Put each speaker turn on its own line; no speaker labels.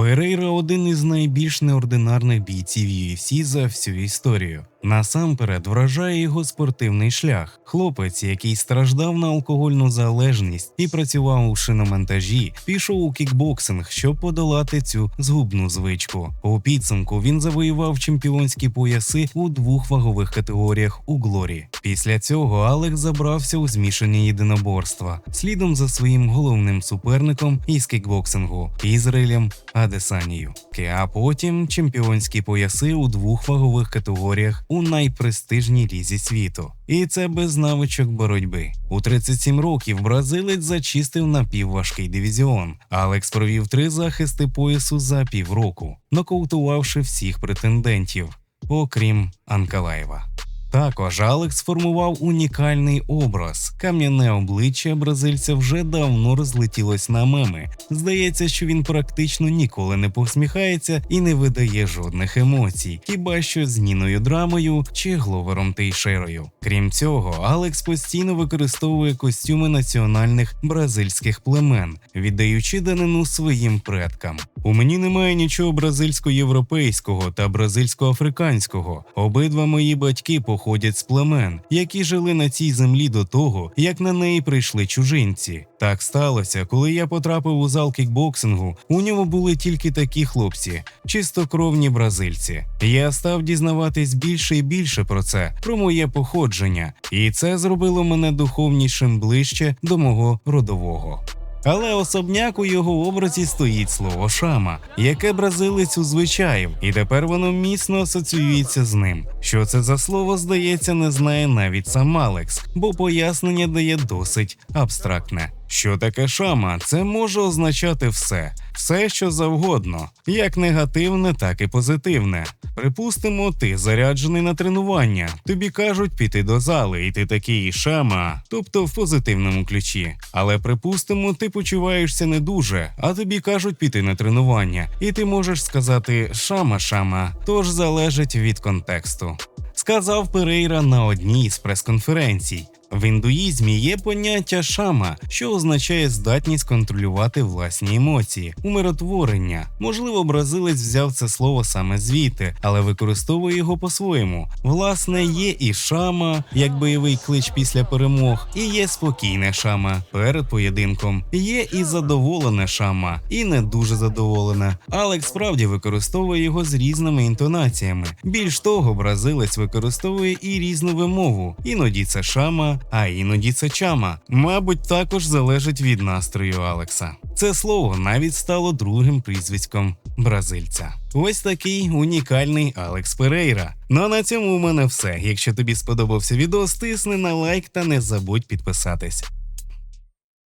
Перейра один із найбільш неординарних бійців UFC за всю історію. Насамперед вражає його спортивний шлях. Хлопець, який страждав на алкогольну залежність і працював у шиномонтажі, пішов у кікбоксинг, щоб подолати цю згубну звичку. У підсумку він завоював чемпіонські пояси у двох вагових категоріях у Глорі. Після цього Алекс забрався у змішані єдиноборства, слідом за своїм головним суперником із кікбоксингу Ізраїлем Адесанію. А потім чемпіонські пояси у двох вагових категоріях у найпрестижній лізі світу. І це без навичок боротьби. У 37 років бразилець зачистив напівважкий дивізіон. Алекс провів три захисти поясу за півроку, нокаутувавши всіх претендентів, окрім Анкалаєва. Також Алекс сформував унікальний образ. Кам'яне обличчя бразильця вже давно розлетілось на меми. Здається, що він практично ніколи не посміхається і не видає жодних емоцій, хіба що з Ніною Драмою чи Гловером Тейшерою. Крім цього, Алекс постійно використовує костюми національних бразильських племен, віддаючи данину своїм предкам. У мені немає нічого бразильсько-європейського та бразильсько-африканського. Обидва мої батьки походять з племен, які жили на цій землі до того, як на неї прийшли чужинці. Так сталося, коли я потрапив у зал кікбоксингу. У ньому були тільки такі хлопці, чистокровні бразильці. Я став дізнаватись більше і більше про це, про моє походження, і це зробило мене духовнішим ближче до мого родового. Але особняк у його образі стоїть слово шама, яке бразилець звичаїв, і тепер воно міцно асоціюється з ним. Що це за слово, здається, не знає навіть сам Алекс, бо пояснення дає досить абстрактне. Що таке шама? Це може означати все, все, що завгодно, як негативне, так і позитивне. Припустимо, ти заряджений на тренування. Тобі кажуть піти до зали, і ти такий шама, тобто в позитивному ключі. Але припустимо, ти почуваєшся не дуже, а тобі кажуть піти на тренування, і ти можеш сказати шама шама, тож залежить від контексту. Сказав Перейра на одній з прес-конференцій. В індуїзмі є поняття шама, що означає здатність контролювати власні емоції, умиротворення. Можливо, бразилець взяв це слово саме звідти, але використовує його по-своєму. Власне, є і шама, як бойовий клич після перемог, і є спокійне шама перед поєдинком. Є і задоволене шама, і не дуже задоволене. Алекс справді використовує його з різними інтонаціями. Більш того, бразилець використовує і різну вимову. Іноді це шама а іноді це чама. Мабуть, також залежить від настрою Алекса. Це слово навіть стало другим прізвиськом бразильця. Ось такий унікальний Алекс Перейра. Ну а на цьому у мене все. Якщо тобі сподобався відео, стисни на лайк та не забудь підписатись.